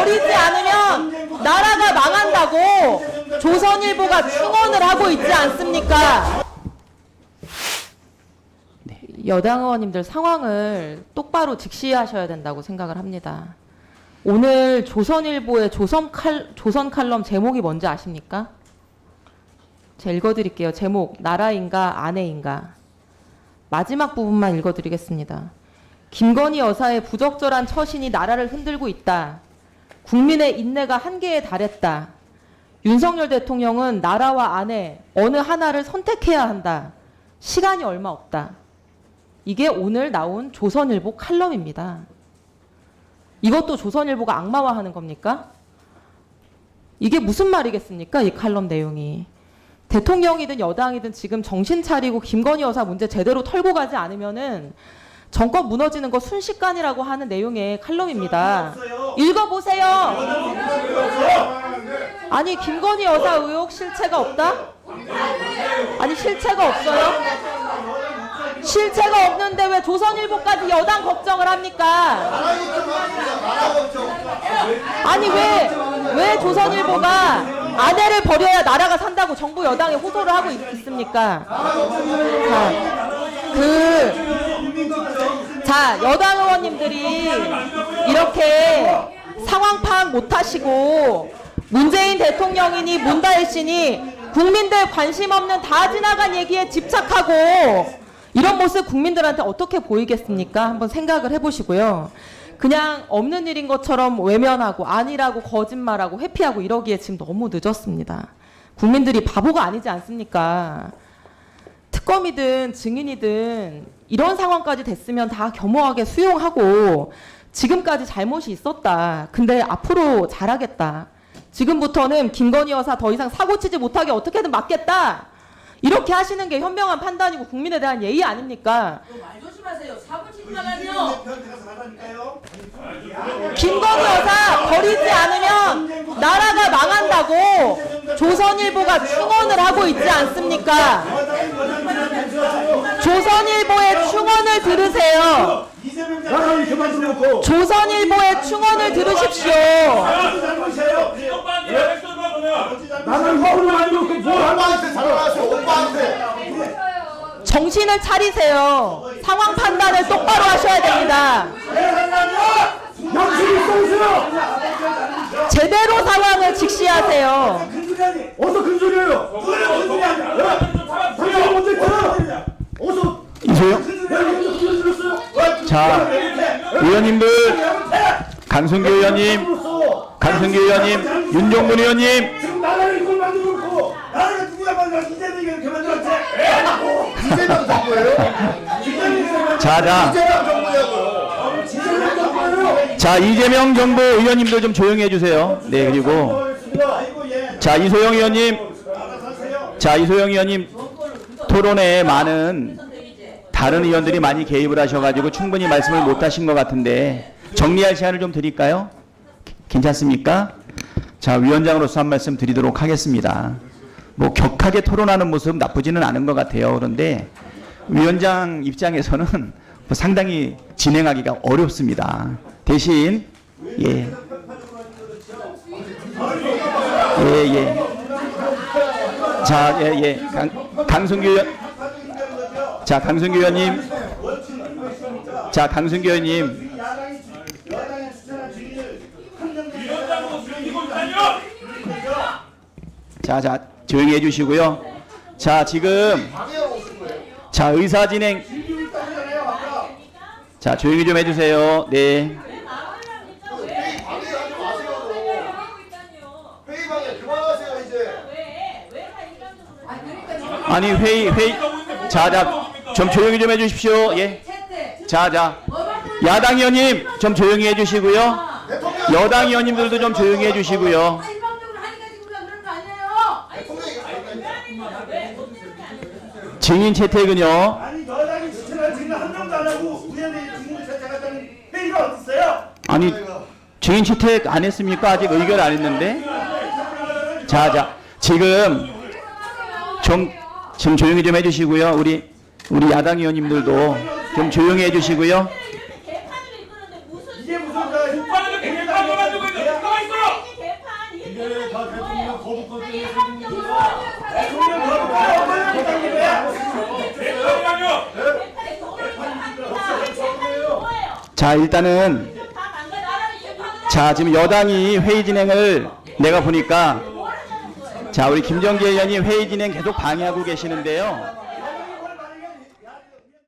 버리지 않으면 나라가 망한다고 조선일보가 충언을 하고 있지 않습니까? 여당 의원님들 상황을 똑바로 직시하셔야 된다고 생각을 합니다. 오늘 조선일보의 조선 칼, 조선 칼럼 제목이 뭔지 아십니까? 제가 읽어드릴게요. 제목 나라인가 아내인가. 마지막 부분만 읽어드리겠습니다. 김건희 여사의 부적절한 처신이 나라를 흔들고 있다. 국민의 인내가 한계에 달했다. 윤석열 대통령은 나라와 아내 어느 하나를 선택해야 한다. 시간이 얼마 없다. 이게 오늘 나온 조선일보 칼럼입니다. 이것도 조선일보가 악마화하는 겁니까? 이게 무슨 말이겠습니까? 이 칼럼 내용이. 대통령이든 여당이든 지금 정신 차리고 김건희 여사 문제 제대로 털고 가지 않으면은 정권 무너지는 거 순식간이라고 하는 내용의 칼럼입니다. 읽어보세요. 아니 김건희 여사 의혹 실체가 없다? 아니 실체가 없어요? 실체가 없는데 왜 조선일보까지 여당 걱정을 합니까? 아니 왜 왜 조선일보가 아내를 버려야 나라가 산다고 정부 여당에 호소를 하고 있, 있습니까? 자, 그, 자, 여당 의원님들이 이렇게 상황 파악 못 하시고 문재인 대통령이니 문다혜 씨니 국민들 관심 없는 다 지나간 얘기에 집착하고 이런 모습 국민들한테 어떻게 보이겠습니까? 한번 생각을 해보시고요. 그냥 없는 일인 것처럼 외면하고 아니라고 거짓말하고 회피하고 이러기에 지금 너무 늦었습니다. 국민들이 바보가 아니지 않습니까? 특검이든 증인이든 이런 상황까지 됐으면 다 겸허하게 수용하고 지금까지 잘못이 있었다. 근데 앞으로 잘하겠다. 지금부터는 김건희 여사 더 이상 사고 치지 못하게 어떻게든 막겠다. 이렇게 하시는 게 현명한 판단이고 국민에 대한 예의 아닙니까? 말 조심하세요. 사고 치지 말라뇨. 김건희 여사 버리지 않으면 나라가 망한다고 조선일보가 충언을 하고 있지 않습니까? 조선일보의 충언을 들으세요. 나라를 그만 두고 조선일보의 충언을 들으십시오. 뭘 잘하세요 정신을 차리세요. 상황 판단을 똑바로 하셔야 됩니다. 양심이 제대로 상황을 직시하세요. 어서 큰 소리예요 당신 있잖아 어서 이소영 들었어요 자 의원님들 강성규 의원님 강성규 의원님 윤종문 의원님. 지금 나라를 이걸 만들고 있고 나라가 누구야 만들어? 이재명이 이렇게 만들었지? 이재명 정부예요? 자 자. 이재명 정부냐고요 이재명 정부예요? 자 이재명 정부 의원님들 좀 조용히 해주세요. 네 그리고. 아이고 예 자 이소영 의원님. 자 이소영 의원님. 토론에 많은 다른 의원들이 많이 개입을 하셔가지고 충분히 말씀을 못 하신 것 같은데 정리할 시간을 좀 드릴까요? 괜찮습니까? 자 위원장으로서 한 말씀 드리도록 하겠습니다. 뭐 격하게 토론하는 모습 나쁘지는 않은 것 같아요. 그런데 위원장 입장에서는 뭐 상당히 진행하기가 어렵습니다. 대신 예. 예, 예. 자, 예, 예. 강, 의원. 자, 강승규 의원님. 자, 강승규 의원님. 자, 자, 조용히 해주시고요. 자, 지금. 자, 의사 진행. 자, 조용히 좀 해주세요. 네. 아니, 회의, 회의. 자, 자, 좀 조용히 좀 해주십시오. 예. 자, 자. 야당 의원님, 좀 조용히 해주시고요. 여당 의원님들도 좀 조용히 해주시고요. 증인 채택은요. 아니 여당이 지체를 지금 한 명도 안 하고 우연히 직무를 채택했다는 회의가 어디 있어요 아니 증인 채택 안 했습니까? 아직 의결 안 했는데. 자, 자, 지금 좀 지금 조용히 좀 해주시고요. 우리 우리 야당 의원님들도 좀 조용히 해주시고요. 자 일단은 자 지금 여당이 회의 진행을 내가 보니까 자 우리 김정기 의원이 회의 진행 계속 방해하고 계시는데요.